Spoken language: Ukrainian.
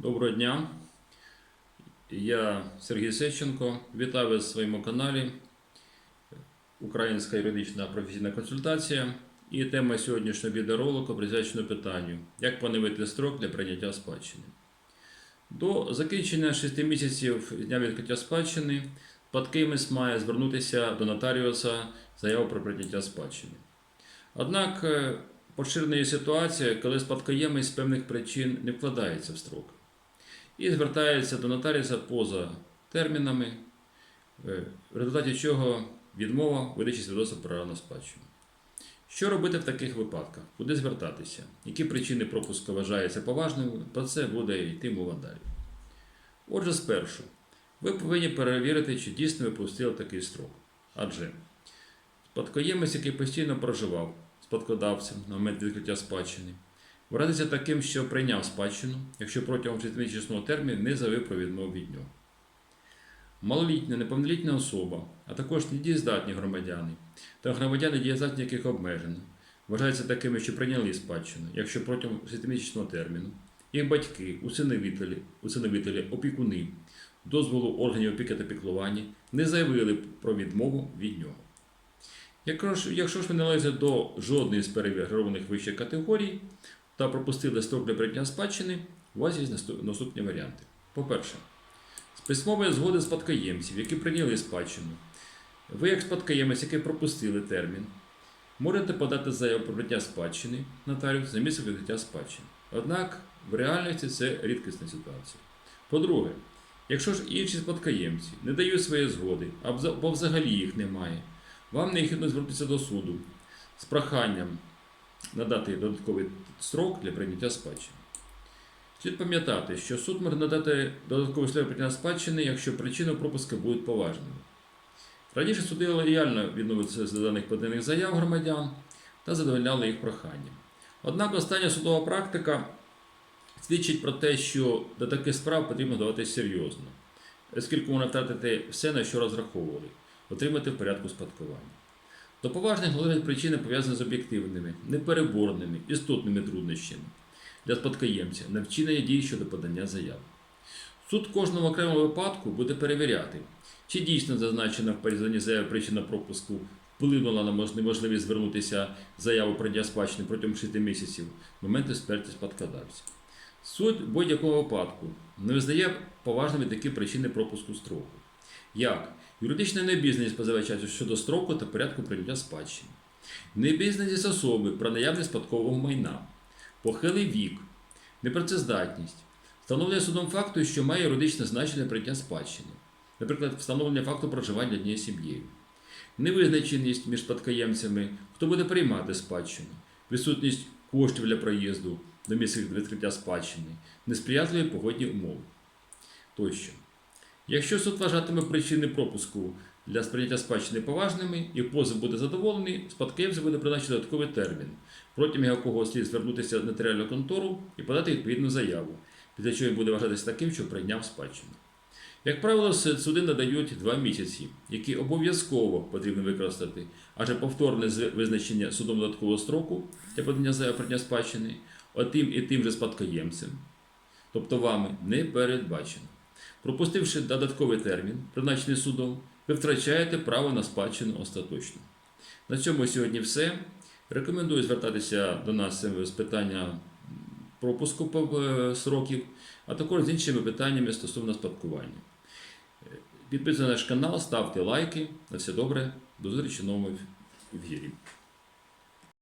Доброго дня. Я Сергій Сеченко. Вітаю вас в своєму каналі Українська юридична професійна консультація. І тема сьогоднішнього відеоролику присвячена питанню, як поновити строк для прийняття спадщини. До закінчення 6 місяців дня відкриття спадщини спадкоємець має звернутися до нотаріуса з заявою про прийняття спадщини. Однак е, поширена є ситуація, коли спадкоємець з певних причин не вкладається в строк і звертається до нотаріуса поза термінами, е, в результаті чого відмова видачі свідоцтва про равну спадщину. Що робити в таких випадках? Куди звертатися? Які причини пропуску вважаються поважними? Про це буде йти мова далі. Отже, спершу, ви повинні перевірити, чи дійсно ви пустили такий строк. Адже спадкоємець, який постійно проживав спадкодавцем на момент відкриття спадщини, вважається таким, що прийняв спадщину, якщо протягом 6-місячного терміну не заявив про відмову від нього. Малолітня, неповнолітня особа, а також недієздатні громадяни та громадяни дієздатні, яких обмежено, вважаються такими, що прийняли спадщину, якщо протягом 6-місячного терміну їх батьки, усиновителі, усиновителі, опікуни, дозволу органів опіки та піклування не заявили про відмову від нього. Якщо ж, ви не до жодної з перевірованих вище категорій та пропустили строк для прийняття спадщини, у вас є наступні варіанти. По-перше, з письмової згоди спадкоємців, які прийняли спадщину, ви, як спадкоємець, який пропустили термін, можете подати заяву про прийняття спадщини нотаріус за місце відкриття спадщини. Однак в реальності це рідкісна ситуація. По-друге, якщо ж інші спадкоємці не дають своєї згоди, або взагалі їх немає, вам необхідно звернутися до суду з проханням надати додатковий строк для прийняття спадщини. Слід пам'ятати, що суд може надати додатковий строк прийняття спадщини, якщо причини пропуска будуть поважними. Раніше суди лояльно відмовилися з даних поданих заяв громадян та задовольняли їх прохання. Однак остання судова практика свідчить про те, що до таких справ потрібно даватися серйозно, оскільки можна втратити все, на що розраховували, отримати в порядку спадкування. До поважних належать причини пов'язані з об'єктивними, непереборними, істотними труднощами для спадкоємця на вчинення дій щодо подання заяв. Суд в кожному окремому випадку буде перевіряти, чи дійсно зазначена в порізанні заяви причина пропуску вплинула на мож- неможливість звернутися заяву про спадщини протягом 6 місяців з моменту смерті спадкодавця. Суд в будь-якому випадку не визнає поважними такі причини пропуску строку, як юридична необізнаність позивача щодо строку та порядку прийняття спадщини, необізнаність особи про наявність спадкового майна, похилий вік, непрацездатність, встановлення судом факту, що має юридичне значення прийняття спадщини, наприклад, встановлення факту проживання однією сім'єю, невизначеність між спадкоємцями, хто буде приймати спадщину, відсутність коштів для проїзду до місця відкриття спадщини, несприятливі погодні умови. Тощо. Якщо суд вважатиме причини пропуску для сприйняття спадщини поважними і позов буде задоволений, спадкоємцю буде призначено додатковий термін, протягом якого слід звернутися в нотаріальну контору і подати відповідну заяву, після чого він буде вважатися таким, що прийняв спадщину. Як правило, суди надають два місяці, які обов'язково потрібно використати, адже повторне визначення судом додаткового строку для подання заяви прийняття спадщини отим і тим же спадкоємцем, тобто вами, не передбачено. Пропустивши додатковий термін, призначений судом, ви втрачаєте право на спадщину остаточно. На цьому сьогодні все. Рекомендую звертатися до нас з питання пропуску е, сроків, а також з іншими питаннями стосовно спадкування. Підписуйтесь на наш канал, ставте лайки. На все добре. До зустрічі в новому ефірі.